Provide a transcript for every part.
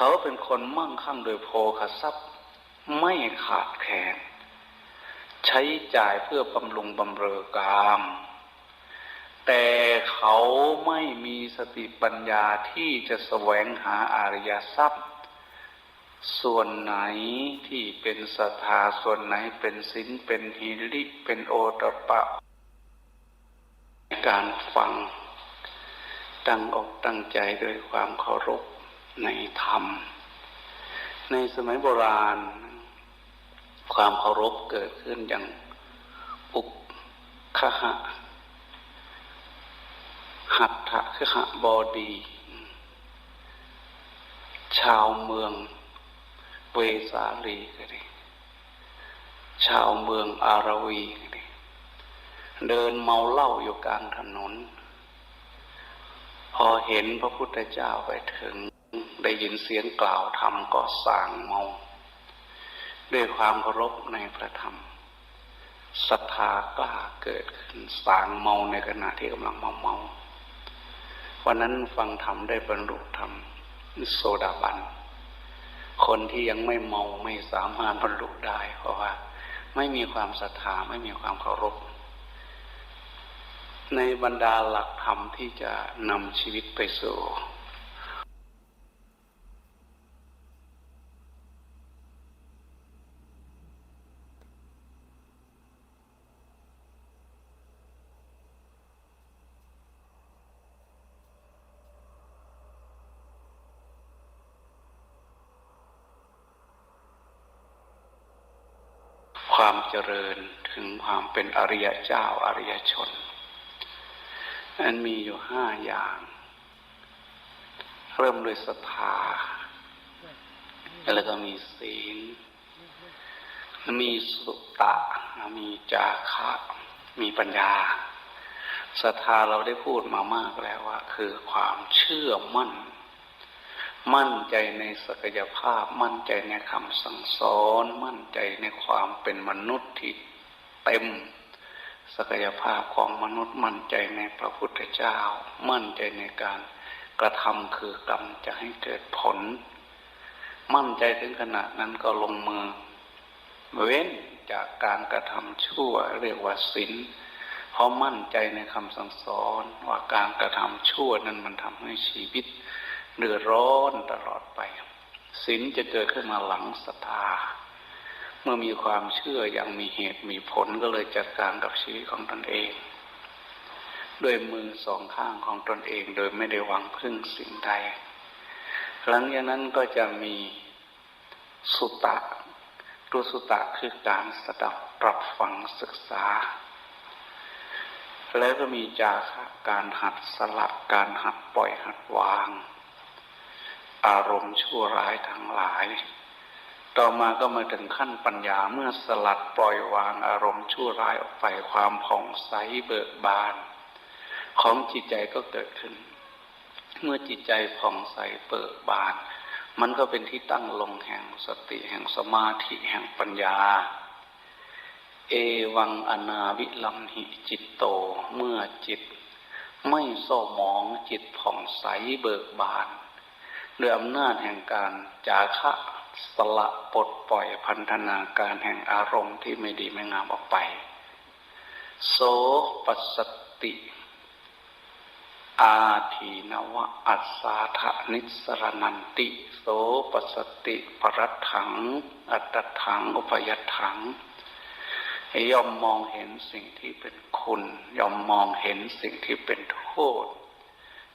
เขาเป็นคนมั่งคั่งโดยโภคทรัพย์ไม่ขาดแคลนใช้จ่ายเพื่อบำรุงบำเรอกาม แต่เขาไม่มีสติปัญญาที่จะแสวงหาอริยทรัพย์ ส่วนไหนที่เป็นศรัทธาส่วนไหนเป็นศีลเป็นหิริเป็นโอตปะ การฟังตั้งอกตั้งใจด้วยความเคารพ ในธรรม ในสมัยโบราณ ความเคารพเกิดขึ้นอย่างอุกขหะหัตถะคือหะบอดี ชาวเมืองเวสาลีก็ดีชาวเมืองอารวีก็ดีเดินเมาเหล้าอยู่กลางถนน พอเห็นพระพุทธเจ้าไปถึง ได้ยินเสียงกล่าวธรรมก็สางเมา ด้วยความเคารพในพระธรรมศรัทธากล้าเกิดขึ้นสางเมาในขณะที่กำลังเมาเมาวันนั้นฟังธรรมได้บรรลุธรรมโซดาบัน คนที่ยังไม่เมาไม่สามารถบรรลุได้ เพราะว่า ไม่มีความศรัทธาไม่มีความเคารพ ในบรรดาหลักธรรมที่จะนำชีวิตไปสู่ ความเจริญถึงความเป็นอริยเจ้าอริยชนนั้นมีอยู่ห้าอย่าง เริ่มด้วยศรัทธาแล้วก็มีศีล มีสุตะ มีจาคะ มีปัญญาศรัทธาเราได้พูดมามากแล้วว่า คือความเชื่อมั่น มั่นใจในศักยภาพ มั่นใจในคำสั่งสอน มั่นใจในความเป็นมนุษย์ที่เต็ม ศักยภาพของมนุษย์ มั่นใจในพระพุทธเจ้า มั่นใจในการกระทำคือกรรมจะให้เกิดผล มั่นใจถึงขนาดนั้นก็ลงมือ เว้นจากการกระทำชั่วเรียกว่าศีลเพราะมั่นใจในคำสั่งสอนว่าการกระทำชั่วนั้นมันทำให้ชีวิต เดือดร้อนตลอดไปศีลจะเกิดขึ้นมาหลังศรัทธาเมื่อมีความเชื่ออย่างมีเหตุมีผลก็เลยจัดการกับชีวิตของตนเอง ด้วยมือสองข้างของตนเองโดยไม่ได้หวังพึ่งสิ่งใด หลังจากนั้นก็จะมีสุตะ ตัวสุตะคือการสดับปรับฟังศึกษา แล้วก็มีจาคะการหัดสลัดการหัดปล่อยหัดวาง อารมณ์ชั่วร้ายทั้งหลาย ต่อมาก็มาถึงขั้นปัญญาเมื่อสลัดปล่อยวางอารมณ์ชั่วร้ายออกไปความผ่องใสเบิกบาน ของจิตใจก็เกิดขึ้น เมื่อจิตใจผ่องใสเบิกบาน มันก็เป็นที่ตั้งลงแห่งสติแห่งสมาธิแห่งปัญญา เอวังอนาวิลัมหิจิตโตเมื่อจิต ไม่โศมองจิตผ่องใสเบิกบาน ด้วยอำนาจแห่งการจาคะสละปลดปล่อยพันธนาการแห่งอารมณ์ที่ไม่ดีไม่งามออกไป โสปัสติ อาทีนวะอัสสาทะนิสรนันติ โสปัสติปรัตถัง อัตตถัง อุปยัตถังย่อมมองเห็นสิ่งที่เป็นคุณ ย่อมมองเห็นสิ่งที่เป็นโทษ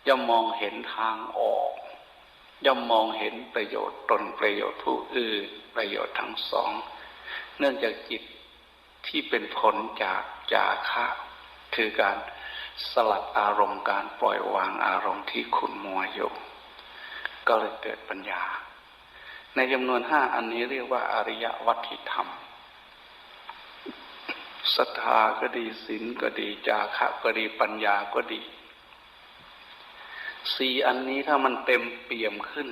ย่อมมองเห็นทางออก ย่อมมองเห็นประโยชน์ตนประโยชน์ผู้อื่นประโยชน์ทั้งสอง เนื่องจากจิตที่เป็นผลจากจาคะคือการสลัดอารมณ์การปล่อยวางอารมณ์ที่ขุนมัวอยู่ก็เลยเกิดปัญญา ในจำนวนห้าอันนี้เรียกว่าอริยวัตถิธรรมศรัทธาก็ดีศีลก็ดีจาคะก็ดีปัญญาก็ดี สี่อันนี้ถ้ามันเต็มเปี่ยมขึ้น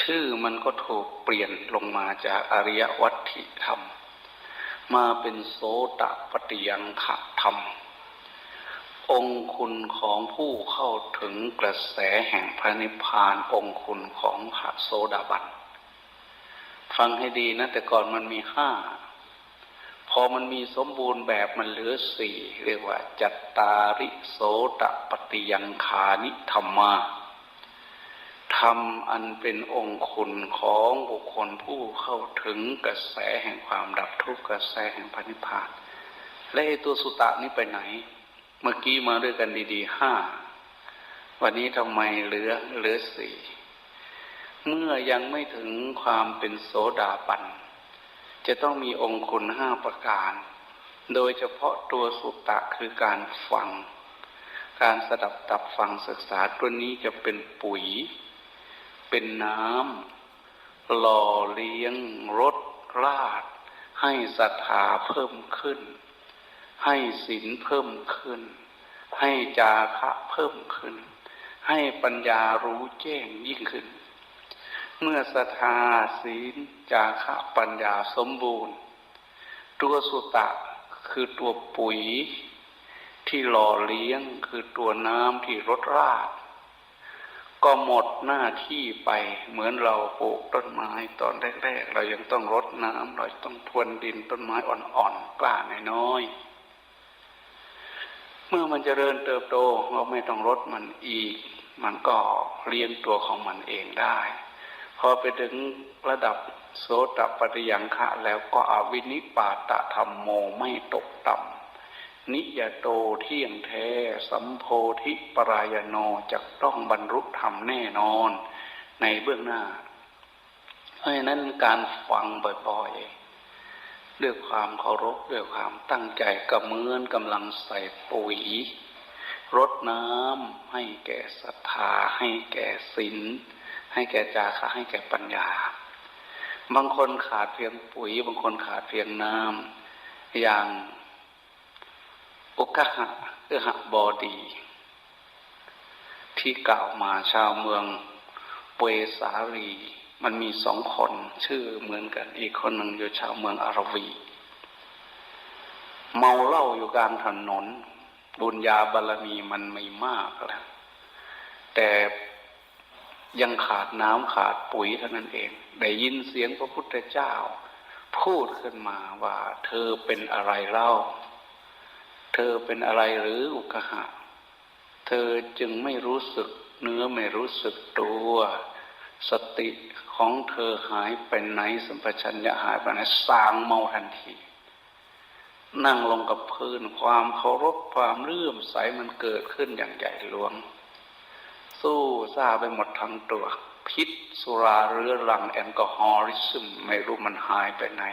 ชื่อมันก็ถูกเปลี่ยนลงมาจากอริยวัตถิธรรม มาเป็นโสตปฏิยังขะธรรม องคุณของผู้เข้าถึงกระแสแห่งพระนิพพานองคุณของพระโสดาบัน ฟังให้ดีนะ แต่ก่อนมันมีห้า พอมันมีสมบูรณ์แบบมันเหลือสี่เรียกว่า จัตตาริโสตปฏิยังคานิธรรมาธรรมอันเป็นองคุณของบุคคลผู้เข้าถึงกระแสแห่งความดับทุกข์กระแสแห่งพระนิพพาน และไอตัวสุตะนี้ไปไหน เมื่อกี้มาด้วยกันดีๆห้าวันนี้ทำไมเหลือเหลือสี่เมื่อยังไม่ถึงความเป็นโสดาบัน จะต้องมีองค์คุณห้าประการ โดยเฉพาะตัวสุตตะคือการฟัง การสดับตับฟังศึกษาตัวนี้จะเป็นปุ๋ย เป็นน้ำหล่อเลี้ยงรสราด ให้ศรัทธาเพิ่มขึ้น ให้ศีลเพิ่มขึ้น ให้จาคะเพิ่มขึ้น ให้ปัญญารู้แจ้งยิ่งขึ้น เมื่อศรัทธาศีลจาคะปัญญาสมบูรณ์ ตัวสุตะคือตัวปุ๋ย ที่หล่อเลี้ยงคือตัวน้ำที่รดราด ก็หมดหน้าที่ไปเหมือนเราปลูกต้นไม้ตอนแรก ๆ เรายังต้องรดน้ำเราต้องทวนดินต้นไม้อ่อนๆกล้าน้อยเมื่อมันจเจริญเติบโตเราไม่ต้องรดมันอีก มันก็เลี้ยงตัวของมันเองได้ อไปถึงระดับโสตปฏิยังคะแล้วก็อวินิปาตะธรรมโมไม่ตกต่ำนิยโตเที่ยงแท้ สัมโพธิปรายโนจะต้องบรรลุธรรมแน่นอนในเบื้องหน้า เพราะฉะนั้นการฟังบ่อยๆด้วยความเคารพด้วยความตั้งใจก็เหมือนกำลังใส่ปุ๋ยรดน้ำให้แก่ศรัทธาให้แก่ศีล ให้แก่จาคะให้แก่ปัญญา บางคนขาดเพียงปุ๋ย บางคนขาดเพียงน้ำอย่างอุกหะเอหะบอดี ที่กล่าวมาชาวเมืองเวสาลีมันมีสองคนชื่อเหมือนกัน อีกคนหนึ่งอยู่ชาวเมืองอารวี เมาเหล้าอยู่กลางถนน บุญญาบารมีมันไม่มากแล้วแต่ ยังขาดน้ำขาดปุ๋ยเท่านั้นเอง ได้ยินเสียงพระพุทธเจ้า พูดขึ้นมาว่าเธอเป็นอะไรเล่า เธอเป็นอะไรหรืออุกหะ เธอจึงไม่รู้สึกเนื้อไม่รู้สึกตัว สติของเธอหายไปไหนสัมปชัญญะหายไปไหนสางเมาทันที นั่งลงกับพื้นความเคารพความเลื่อมใสมันเกิดขึ้นอย่างใหญ่หลวง สู้ซาไปหมดทั้งตัว พิษสุราเรื้อรังแอลกอฮอลิซึมไม่รู้มันหายไปไหน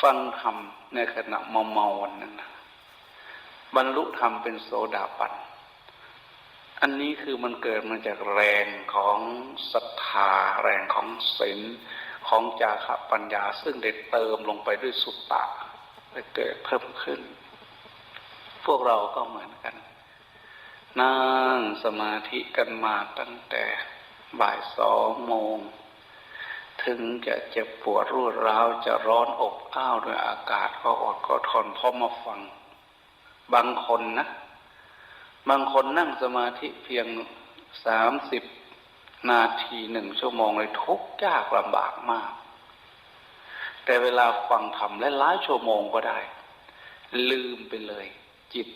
ฟังธรรมในขณะเมาเมาวันนั้นบรรลุธรรมเป็นโสดาบันอันนี้คือมันเกิดมาจากแรงของศรัทธาแรงของศีลของจาคะปัญญา ซึ่งได้เติมลงไปด้วยสุตตะได้เกิดเพิ่มขึ้น พวกเราก็เหมือนกัน นั่งสมาธิกันมาตั้งแต่บ่ายสองโมง ถึงจะเจ็บปวดรวดร้าวจะร้อนอบอ้าวด้วยอากาศก็อดก็ทนเพราะมาฟัง บางคนนะ บางคนนั่งสมาธิเพียงสามสิบนาทีหนึ่งชั่วโมงเลยทุกข์ยากลำบากมาก แต่เวลาฟังธรรมและหลายชั่วโมงก็ได้ ลืมไปเลย จิต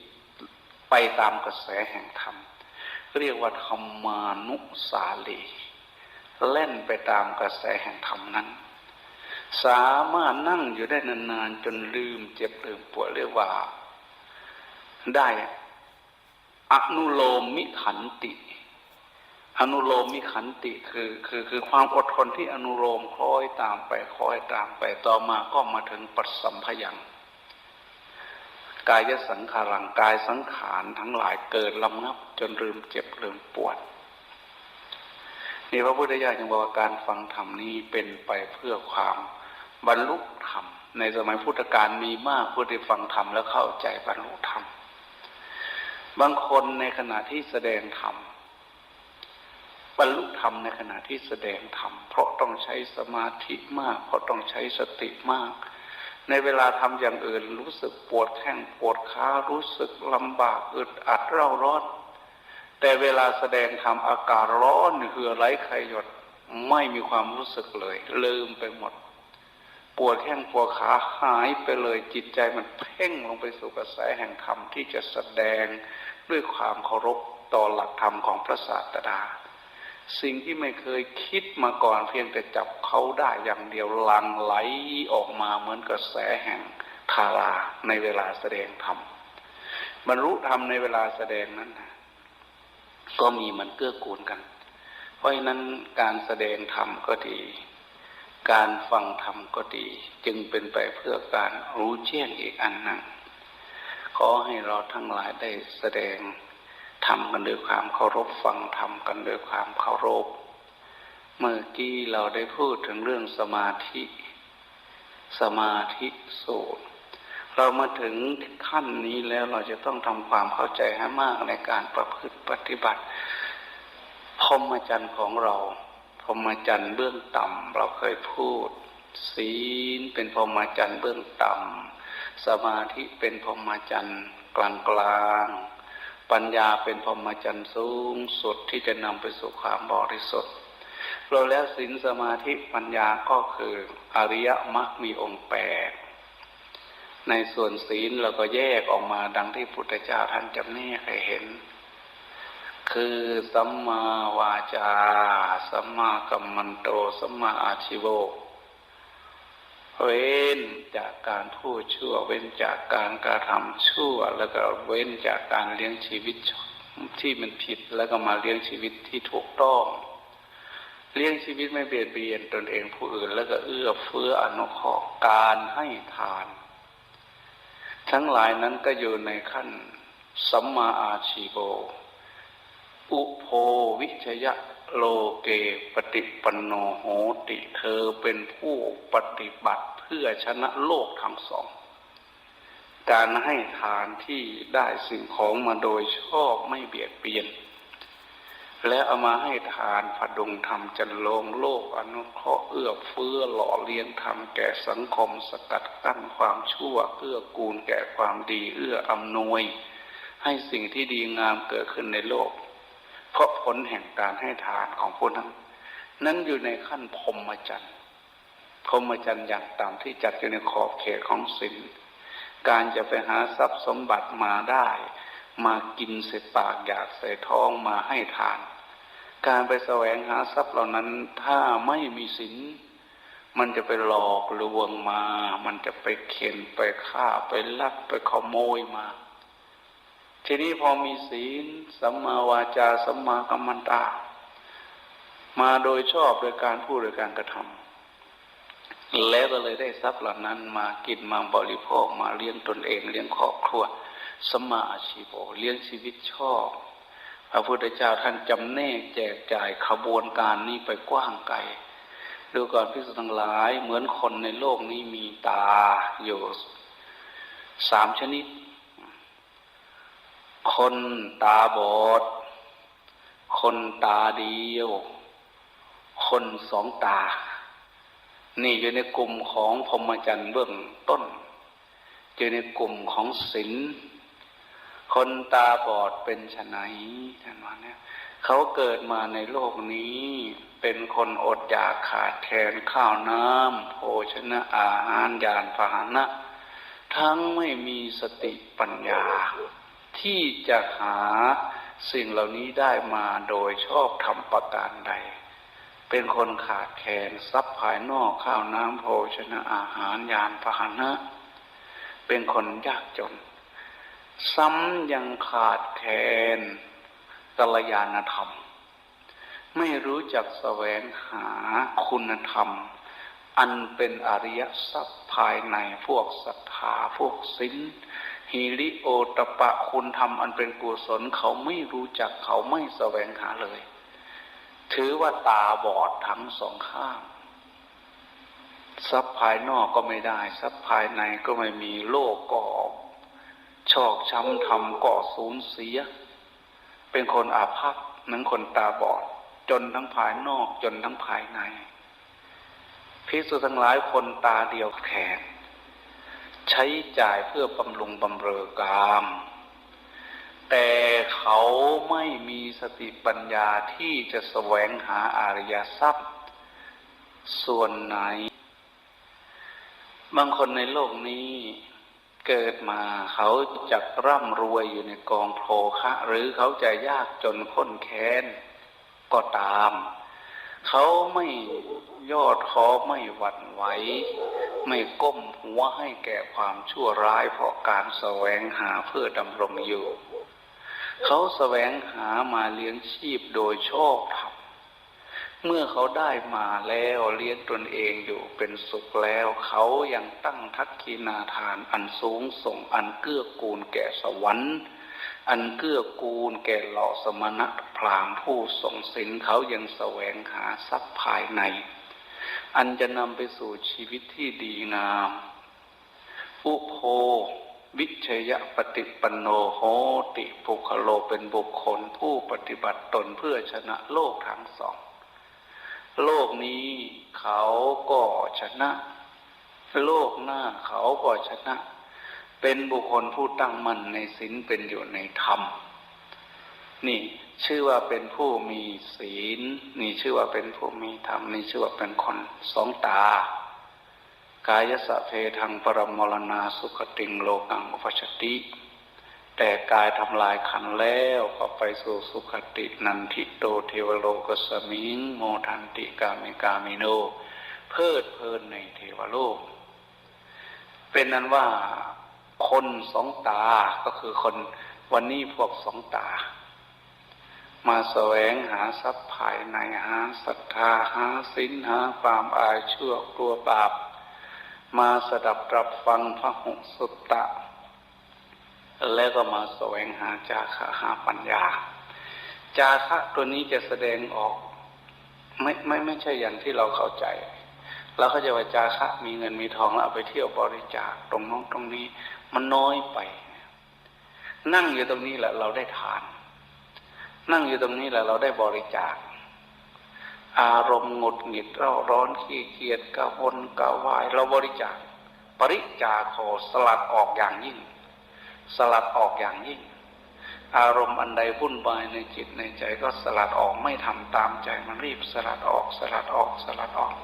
ไปตามกระแสแห่งธรรม เรียกว่าธรรมานุสาลีเล่นไปตามกระแสแห่งธรรมนั้น สามารถนั่งอยู่ได้นานๆจนลืมเจ็บลืมปวดเรียกว่า ได้อนุโลมมิขันติ อนุโลมมิขันติคือคือคือความอดทนที่อนุโลมคล้อยตามไปคล้อยตามไปต่อมาก็มาถึงปัสสัมพยัง กายสังขารังกายสังขารทั้งหลายเกิดลำงับจนลืมเจ็บลืมปวดนี่พระพุทธเจ้าจึงบอกว่าการฟังธรรมนี้เป็นไปเพื่อความบรรลุธรรม ในสมัยพุทธกาลมีมากผู้ที่ฟังธรรมแล้วเข้าใจบรรลุธรรม บางคนในขณะที่แสดงธรรมบรรลุธรรมในขณะที่แสดงธรรมเพราะต้องใช้สมาธิมาก เพราะต้องใช้สติมาก ในเวลาทำอย่างอื่นรู้สึกปวดแข้งปวดขารู้สึกลำบากอึดอัดเร่าร้อน แต่เวลาแสดงทำอากาศร้อนเหือไหลใครหยดไม่มีความรู้สึกเลย ลืมไปหมด ปวดแข้งปวดขาหายไปเลยจิตใจมันเพ่งลงไปสู่กระแสแห่งธรรมที่จะแสดงด้วยความเคารพต่อหลักธรรมของพระศาสดา สิ่งที่ไม่เคยคิดมาก่อนเพียงแต่จับเขาได้อย่างเดียวลังไหลออกมาเหมือนกระแสแห่งทาราในเวลาแสดงธรรมบรรลุธรรมในเวลาแสดงนั้น ก็มีมันเกื้อกูลกัน เพราะฉะนั้นการแสดงธรรมก็ดี การฟังธรรมก็ดี จึงเป็นไปเพื่อการรู้แจ้งอีกอันหนึ่งขอให้เราทั้งหลายได้แสดง ทำกันด้วยความเคารพฟังทำกันด้วยความเคารพ เมื่อกี้เราได้พูดถึงเรื่องสมาธิ สมาธิสูตร เรามาถึงขั้นนี้แล้วเราจะต้องทำความเข้าใจให้มากในการประพฤติปฏิบัติพรหมจรรย์ของเราพรหมจรรย์เบื้องต่ำเราเคยพูด ศีลเป็นพรหมจรรย์เบื้องต่ำสมาธิเป็นพรหมจรรย์กลางกลาง ปัญญาเป็นพรหมจรรย์สูงสุดที่จะนำไปสู่ความบริสุทธิ์เราแล้วศีลสมาธิปัญญาก็คืออริยมรรคมีองค์แปดในส่วนศีลเราก็แยกออกมาดังที่พุทธเจ้าท่านจำแนกให้เห็น คือสัมมาวาจา สัมมากัมมันโต สัมมาอาชิโว เว้นจากการพูดชั่ว เว้นจากการกระทำชั่ว แล้วก็เว้นจากการเลี้ยงชีวิตที่มันผิดแล้วก็มาเลี้ยงชีวิตที่ถูกต้อง เลี้ยงชีวิตไม่เบียดเบียนตนเองผู้อื่น แล้วก็เอื้อเฟื้ออนุเคราะห์การให้ทาน ทั้งหลายนั้นก็อยู่ในขั้นสัมมาอาชีโวอุโพวิชยะ โลเกปฏิปันโนโหติเธอเป็นผู้ปฏิบัติเพื่อชนะโลกทั้งสอง การให้ทานที่ได้สิ่งของมาโดยชอบไม่เบียดเบียน และเอามาให้ทานผดงธรรมจันลงโลกอนุเคราะห์เอื้อเฟื้อหล่อเลี้ยงธรรมแก่สังคมสกัดกั้นความชั่วเอื้อกูลแก่ความดีเอื้ออำนวย ให้สิ่งที่ดีงามเกิดขึ้นในโลก เพราะผลแห่งการให้ทานของผู้นั้น นั้นอยู่ในขั้นพรหมจรรย์พรหมจรรย์อย่างต่ำที่จัดอยู่ในขอบเขตของศีลการจะไปหาทรัพย์สมบัติมาได้ มากินเสร็จปากอยากใส่ท้องมาให้ทาน การไปแสวงหาทรัพย์เหล่านั้นถ้าไม่มีศีลมันจะไปหลอกลวงมา มันจะไปเข็นไปฆ่าไปลักไปขโมยมา ทีนี้พอมีศีลสัมมาวาจาสัมมากัมมันตา มาโดยชอบโดยการพูดโดยการกระทำแล้วก็เลยได้ทรัพย์เหล่านั้นมากินมาบริโภคมาเลี้ยงตนเองเลี้ยงครอบครัวสัมมาอาชีโวเลี้ยงชีวิตชอบพระพุทธเจ้าท่านจำแนกแจกจ่ายขบวนการนี้ไปกว้างไกลดูก่อนพิสุทั้งหลายเหมือนคนในโลกนี้มีตาอยู่สามชนิด คนตาบอด คนตาเดียว คนสองตา นี่อยู่ในกลุ่มของพรหมจรรย์เบื้องต้น อยู่ในกลุ่มของศีล คนตาบอดเป็นชนไหนท่านว่าเนี่ยเขาเกิดมาในโลกนี้ เป็นคนอดอยากขาดแคลนข้าวน้ำโภชนะอาหารยานพาหนะ ทั้งไม่มีสติปัญญา ที่จะหาสิ่งเหล่านี้ได้มาโดยชอบทำประการใด เป็นคนขาดแคลนทรัพย์ภายนอกข้าวน้ำโภชนะอาหารยานพาหนะ เป็นคนยากจน ซ้ำยังขาดแคลนกัลยาณธรรม ไม่รู้จักแสวงหาคุณธรรม อันเป็นอริยทรัพย์ภายในพวกศรัทธาพวกศีล ฮิริโอตปะคุณธรรมอันเป็นกุศลเขาไม่รู้จักเขาไม่แสวงหาเลย ถือว่าตาบอดทั้งสองข้างทรัพย์ภายนอกก็ไม่ได้ทรัพย์ภายในก็ไม่มีโลกก็ชอกช้ำทำก็สูญเสีย เป็นคนอาภัพนั้นคนตาบอด จนทั้งภายนอกจนทั้งภายในพิสุทั้งหลายคนตาเดียวแขน ใช้จ่ายเพื่อบำรุงบำเรอกาม แต่เขาไม่มีสติปัญญาที่จะแสวงหาอริยทรัพย์ ส่วนไหน บางคนในโลกนี้เกิดมาเขาจะร่ำรวยอยู่ในกองโภคะ หรือเขาจะยากจนข้นแค้นก็ตาม เขาไม่ยอดคอไม่หวั่นไหว ไม่ก้มหัวให้แก่ความชั่วร้ายเพราะการแสวงหาเพื่อดำรงอยู่ เขาแสวงหามาเลี้ยงชีพโดยชอบธรรมเมื่อเขาได้มาแล้วเลี้ยงตนเองอยู่เป็นสุขแล้ว เขายังตั้งทักขีนาทานอันสูงส่งอันเกื้อกูลแก่สวรรค์อันเกื้อกูลแก่เหล่าสมณะพราหมณ์ผู้ทรงศีลเขายังแสวงหาทรัพย์ภายใน อันจะนำไปสู่ชีวิตที่ดีงาม อุโพวิชยปฏิปันโนโหติปุคโลเป็นบุคคลผู้ปฏิบัติตนเพื่อชนะโลกทั้งสอง โลกนี้เขาก็ชนะ โลกหน้าเขาก็ชนะ เป็นบุคคลผู้ตั้งมั่นในศีลเป็นอยู่ในธรรม นี่ ชื่อว่าเป็นผู้มีศีล นี่ชื่อว่าเป็นผู้มีธรรม นี่ชื่อว่าเป็นคนสองตา กายสะเพทังปรมรณาสุขติงโลกังอุปชติ แต่กายทำลายขันแล้วก็ไปสู่สุขตินันทิโตเทวโลกสมิงโมทันติกามิกามิโน เพลิดเพลินในเทวโลก เป็นนั้นว่าคนสองตาก็คือคนวันนี้พวกสองตา มาแสวงหาทรัพย์ภายในหาศรัทธาหาสินหาความอายชั่วกลัวบาป มาสดับรับฟังพระหงสุตตะ แล้วก็มาแสวงหาจาคะหาปัญญา จาคะตัวนี้จะแสดงออก ไม่ไม่ไม่ใช่อย่างที่เราเข้าใจเราเข้าใจว่าจาคะมีเงินมีทองแล้วเอาไปเที่ยวบริจาคตรงน้องตรงนี้ มันน้อยไป นั่งอยู่ตรงนี้แหละเราได้ทาน นั่งอยู่ตรงนี้แหละเราได้บริจาค อารมณ์หงุดหงิดเร่าร้อนขี้เกียจกระวนกระวาย เราบริจาค ปริจาโคสลัดออกอย่างยิ่ง สลัดออกอย่างยิ่ง อารมณ์อันใดวุ่นวายในจิตในใจก็สลัดออกไม่ทำตามใจมันรีบสลัดออกสลัดออกสลัดออก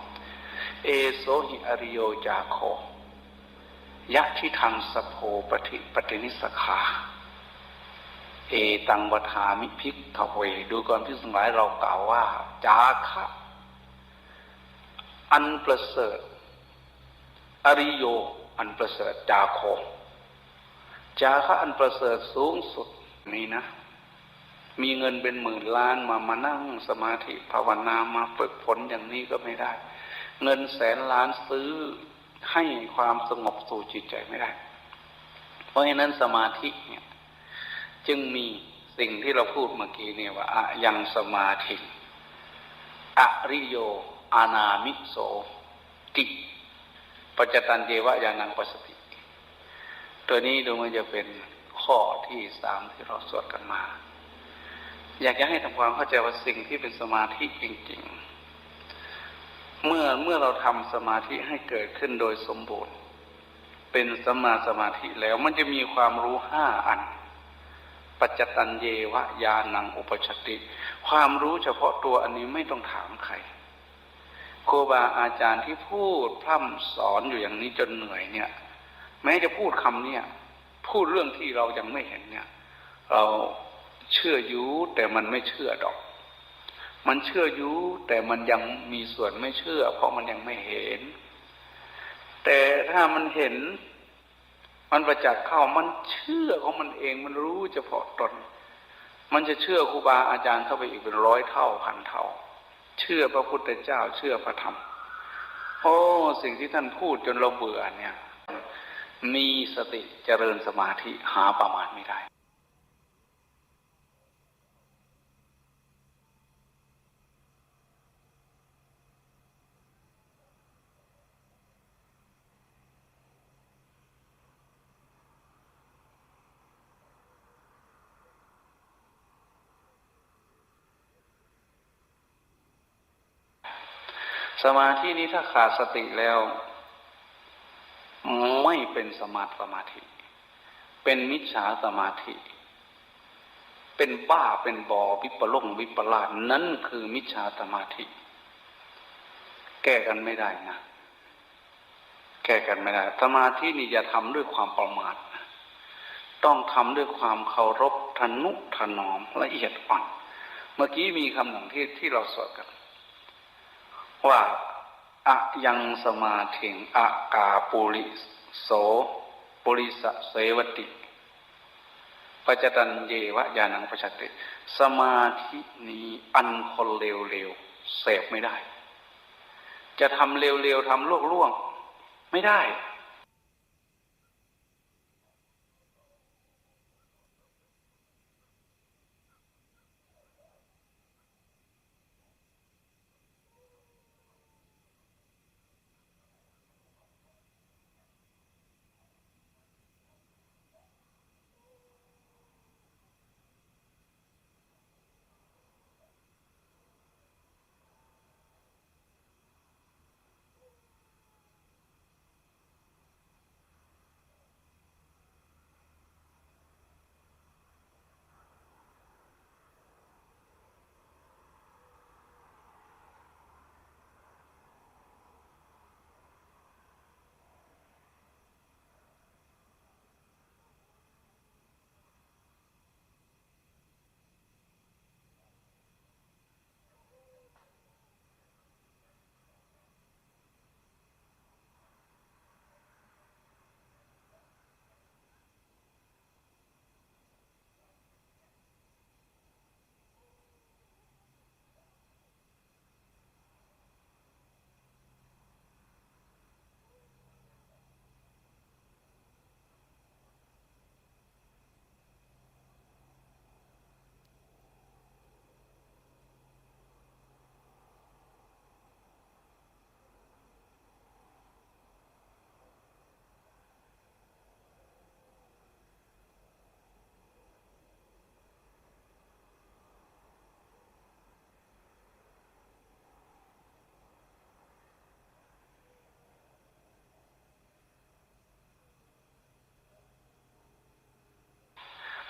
เอโสหิอริโยจาโคยะทิทังสโพปฏิปฏินิสขา เอตังวทามิพิกขเวดูก่อนที่สมัยเรากล่าวว่า จาคะอันประเสริฐอริโย อันประเสริฐจาโคจาคะอันประเสริฐสูงสุดนี่นะ มีเงินเป็นหมื่นล้านมามานั่งสมาธิภาวนามาฝึกฝนอย่างนี้ก็ไม่ได้ เงินแสนล้านซื้อให้ความสงบสู่จิตใจไม่ได้ เพราะฉะนั้นสมาธิเนี่ย จึงมีสิ่งที่เราพูดเมื่อกี้เนี่ยว่าอะยังสมาธิอริโย อานามิโสติปัจจตันเจวะยานังปัสสติ ตัวนี้ดูมันจะเป็นข้อที่สามที่เราสวดกันมา อยากจะให้ทำความเข้าใจว่าสิ่งที่เป็นสมาธิจริง ๆ เมื่อเมื่อเราทำสมาธิให้เกิดขึ้นโดยสมบูรณ์ เป็นสมาสมาธิแล้วมันจะมีความรู้ห้าอัน ปัจจตันเยวะยานังอุปชติ ความรู้เฉพาะตัวอันนี้ไม่ต้องถามใครครูบาอาจารย์ที่พูดพร่ำสอนอยู่อย่างนี้จนเหนื่อยเนี่ย แม้จะพูดคำเนี่ย พูดเรื่องที่เรายังไม่เห็นเนี่ย เราเชื่อยูแต่มันไม่เชื่อดอก มันเชื่อยูแต่มันยังมีส่วนไม่เชื่อ เพราะมันยังไม่เห็น แต่ถ้ามันเห็น มันประจักษ์เข้ามันเชื่อของมันเองมันรู้เฉพาะตน มันจะเชื่อครูบาอาจารย์เข้าไปอีกเป็นร้อยเท่าพันเท่า เชื่อพระพุทธเจ้าเชื่อพระธรรมโอ้สิ่งที่ท่านพูดจนเราเบื่อเนี่ย มีสติเจริญสมาธิหาประมาณไม่ได้ สมาธินี้ถ้าขาดสติแล้ว ไม่เป็นสมาสมาธิ เป็นมิจฉาสมาธิ เป็นบ้าเป็นบอวิปลงวิปลาสนั่นคือมิจฉาสมาธิ แก้กันไม่ได้นะแก้กันไม่ได้สมาธินี่อย่าทำด้วยความประมาทต้องทำด้วยความเคารพทนุถนอมละเอียดอ่อน เมื่อกี้มีคำหนึ่งที่ที่เราสวดกัน ว่าอะยังสมาถิงอากาปุริโสปุริสเสวติปัจจันเยวะยานังปชติสมาธินี้อันคนเร็วๆเสพไม่ได้ จะทำเร็วๆทำล่วงๆไม่ได้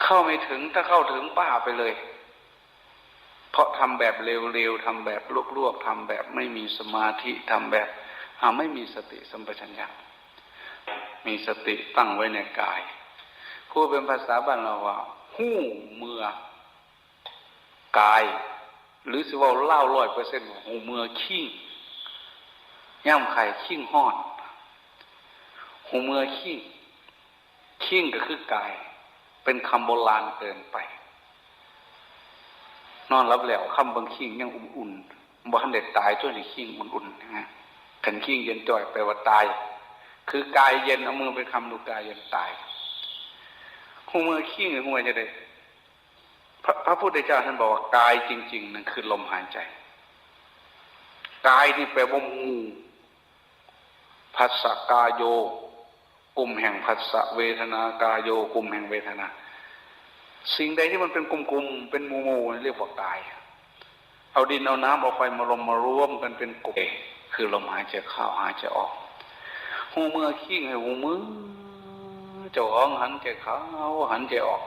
เข้าไม่ถึงถ้าเข้าถึงป้าไปเลย เพราะทำแบบเร็วๆทำแบบลวกๆทำแบบไม่มีสมาธิทำแบบไม่มีสติสัมปชัญญะมีสติตั้งไว้ในกายพูดเป็นภาษาบ้านเราว่าหู้เมื่อกาย หรือสิว่าเล่าร้อยเปอร์เซ็นต์หูเมื่อขิ้งย่ำไข่ขิ้งห้อนหูเมื่อขิ้งขิ้งก็คือกาย เป็นคำโบราณเกินไป นอนรับแล้วคำบางขิงยังอุ่นๆบ่ทันเด็ดตายตัวนี้ขิ้งอุ่นๆนะฮะขันขิงเย็นจ่อยแปว่าตาย คือกายเย็นเอามือไปคำดูกายเย็นตายหูมือขิงหรือหูจะได้พระพระพุทธเจ้าท่านบอกว่ากายจริง ๆนั่นคือลมหายใจ กายนี่แปลว่างูภัสสะกายโย กลุ่มแห่งผัสสะเวทนากายโยกลุ่มแห่งเวทนา สิ่งใดที่มันเป็นกลุ่มๆเป็นหมูๆเรียกว่ากาย เอาดินเอาน้ำเอาไฟมาลมมารวมกันเป็นกลุ่มคือลมหายใจเข้าหายใจออกหูเมื่อขี้งให้หูมือเจ้าของหันใจเข้าหันใจออก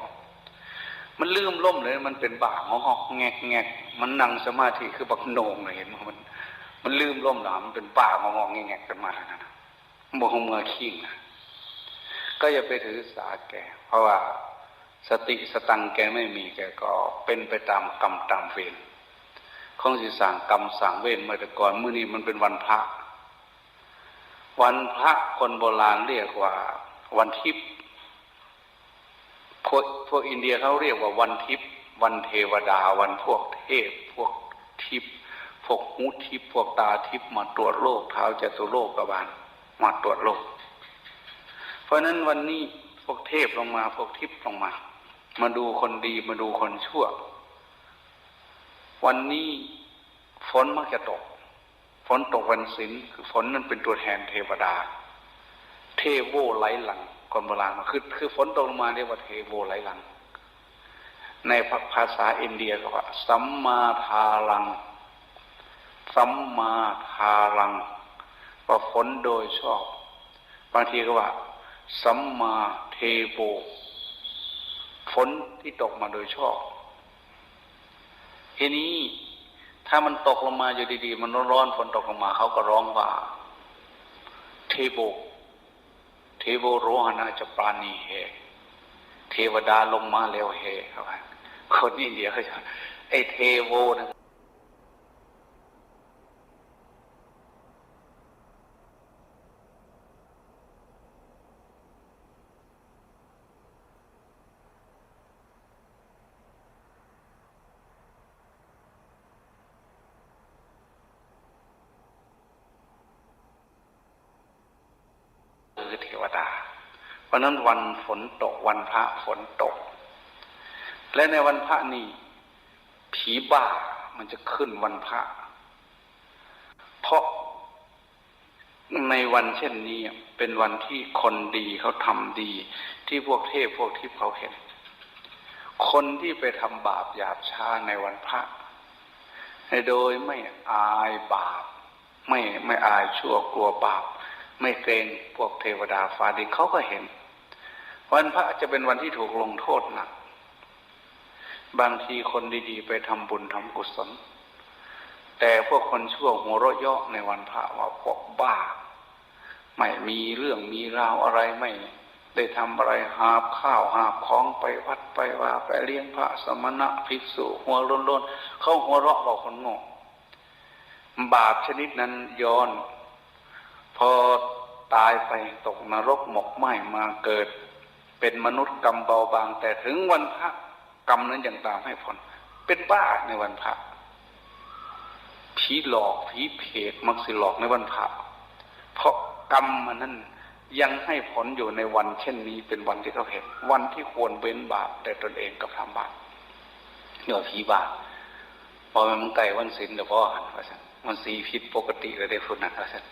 มันลืมล่มเลย มันเป็นบ่าหอกแงกแงกมันนั่งสมาธิคือบักโหนงเลยเห็นไหมมัน มันลืมล่มหนามันเป็นป่างองๆแงกกันมาแล้วนะบอกหูเมื่อขี้งนะ ก็อย่าไปถือสาแก เพราะว่าสติสตังแกไม่มีแกก็เป็นไปตามกรรมตามเวรของสิสั่งกรรมสั่งเวรเมาแต่ก่อนมื้อนี้มันเป็นวันพระ วันพระคนโบราณเรียกว่าวันทิพย์พวกพวกอินเดียเขาเรียกว่าวันทิพย์วันเทวดา วันพวกเทพ พวกทิพย์พวกหูทิพย์พวกตาทิพย์มาตรวจโลกเท้าจตุโลกกบาลมาตรวจโลก ราะนั้นวันนี้พวกเทพลงมา พวกทิพย์ลงมา มาดูคนดีมาดูคนชั่ว วันนี้ฝนมักจะตก ฝนตกวันศิลคือฝนนั้นเป็นตัวแทนเทวดา เทโวไหลหลังคนโบราณคือคือฝนตกลงมาเรียกว่าเทโวไหลหลัง ในภาษาอินเดียก็ว่าสัมมาทารัง สัมมาทารังว่าฝนโดยชอบบางทีก็ว่า สัมมาเทโบฝนที่ตกมาโดยชอบ ทีนี้ถ้ามันตกลงมาอยู่ดีๆ มันร้อนๆฝนตกลงมาเขาก็ร้องว่า เทโบเทโบโรหนาจะปราณีเฮเทวดาลงมาเร็วเฮครับคนอินเดียเขาจะไอเทโวนะ คือเทวดา เพ ราะนั้นวันฝนตกวันพระฝนตก และในวันพระนี่ผีบ้ามันจะขึ้นวันพระ เพราะในวันเช่นนี้เป็นวันที่คนดีเขาทำดี ที่พวกเทพพวกทิพเขาเห็น คนที่ไปทำบาปหยาบช้าในวันพระโดยไม่อายบาป ไม่ไม่อายชั่วกลัวบาป ไม่เกรงพวกเทวดาฟ้าดินเขาก็เห็น วันพระจะเป็นวันที่ถูกลงโทษหนัก บางทีคนดีๆ ไปทำบุญทำกุศล แต่พวกคนชั่วหัวเราะเยาะในวันพระว่าพวกบ้า ไม่มีเรื่องมีราวอะไรไม่ ได้ทำอะไรหาบข้าวหาบของไปวัดไปว่าไปเลี้ยงพระสมณะภิกษุหัวโล้นๆเขาหัวเราะบอกคนโง่บาปชนิดนั้นย้อน พอตายไปตกนรกหมกไหมมาเกิด เป็นมนุษย์กรรมเบาบาง แต่ถึงวันพระกรรมนั้นยังตามให้ผล เป็นบ้าในวันพระผีหลอกผีเพกมักสิหลอกในวันพระเพราะกรรมมันนั้นยังให้ผลอยู่ในวันเช่นนี้เป็นวันที่เขาเห็น วันที่ควรเว้นบาปแต่ตนเองกับทำบาปเดี๋ยวผีบาปพอมันไก่วันศีลเดี๋ยวพ่อหันว่าสันมันสีผิดปกติเลยได้ฝุ่นนะว่าสัน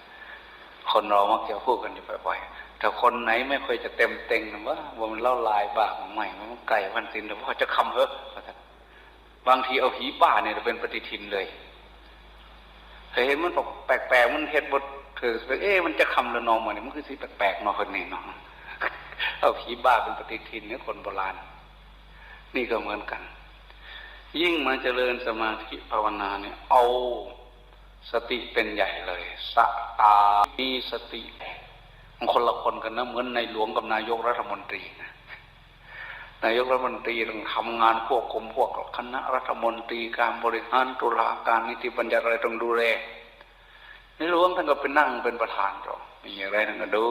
คนเรามักจะพูดกันอยู่บ่อยๆ แต่คนไหนไม่ค่อยจะเต็มเต็งว่าว่ามันเล่าลายบาปใหม่มันไก่วันสินแต่ว่าจะคำเฮ้บางทีเอาผีบ้าเนี่ยเป็นปฏิทินเลยเคยเห็นมันบอกแปลกๆมันเฮ็ดบทถือเอ๊ะมันจะคำละนองมาเนี่ยมันคือสิแปลกๆนาคนนี้เนาะเอาผีบ้าเป็นปฏิทินเนี่ยคนโบราณ นี่ก็เหมือนกัน ยิ่งมาเจริญสมาธิภาวนาเนี่ย เอาสติเป็นใหญ่เลย สตามีสติ มันคนละคนกันนะเหมือนในหลวงกับนายกรัฐมนตรีนะนายกรัฐมนตรีต้องทำงานควบคุมพวกคณะรัฐมนตรีการบริหารตุลาการนิติบัญญัติอะไรต้องดูแลในหลวงท่านก็ไปนั่งเป็นประธานต่อมีอะไรท่านก็ดู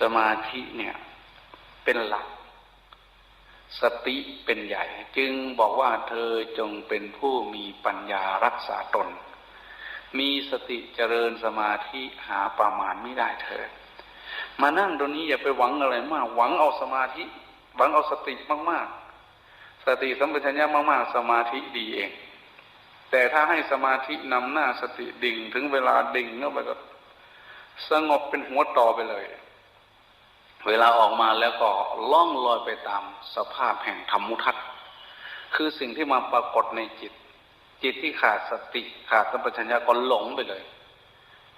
สมาธิเนี่ยเป็นหลัก สติเป็นใหญ่ จึงบอกว่าเธอจงเป็นผู้มีปัญญารักษาตน มีสติเจริญสมาธิหาประมาณไม่ได้เธอมานั่งตรงนี้อย่าไปหวังอะไรมาก หวังเอาสมาธิ หวังเอาสติมากๆ สติสัมปชัญญะมาก ๆ สมาธิดีเอง แต่ถ้าให้สมาธินำหน้าสติดิ่งถึงเวลาดิ่งเข้าไปก็สงบเป็นหัวต่อไปเลย เวลาออกมาแล้วก็ล่องลอยไปตามสภาพแห่งธรรมุทัศน์คือสิ่งที่มาปรากฏในจิต จิตที่ขาดสติขาดสัมปชัญญะก็หลงไปเลย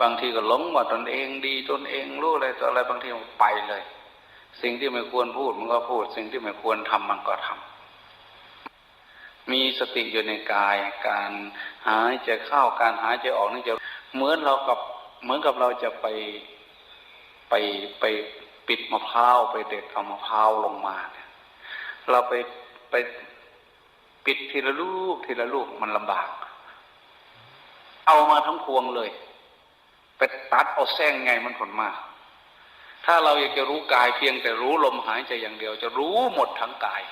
บางทีก็หลงว่าตนเองดีตนเองรู้อะไรต่ออะไรบางทีมันไปเลย สิ่งที่ไม่ควรพูดมันก็พูด สิ่งที่ไม่ควรทำมันก็ทำมีสติอยู่ในกาย การหายใจเข้าการหายใจออกนี่จะเหมือนเรากับเหมือนกับเราจะไปไปไปปิดมะพร้าวไปเด็ดเอามะพร้าวลงมาเนี่ยเราไปไป ปิดทีละลูกทีละลูกมันลำบาก เอามาทั้งพวงเลยไปตัดเอาแส้งไงมันผลมา ถ้าเราอยากจะรู้กายเพียงแต่รู้ลมหายใจอย่างเดียว จะรู้หมดทั้งกาย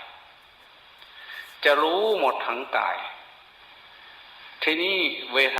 จะรู้หมดทั้งกาย ทีนี้เว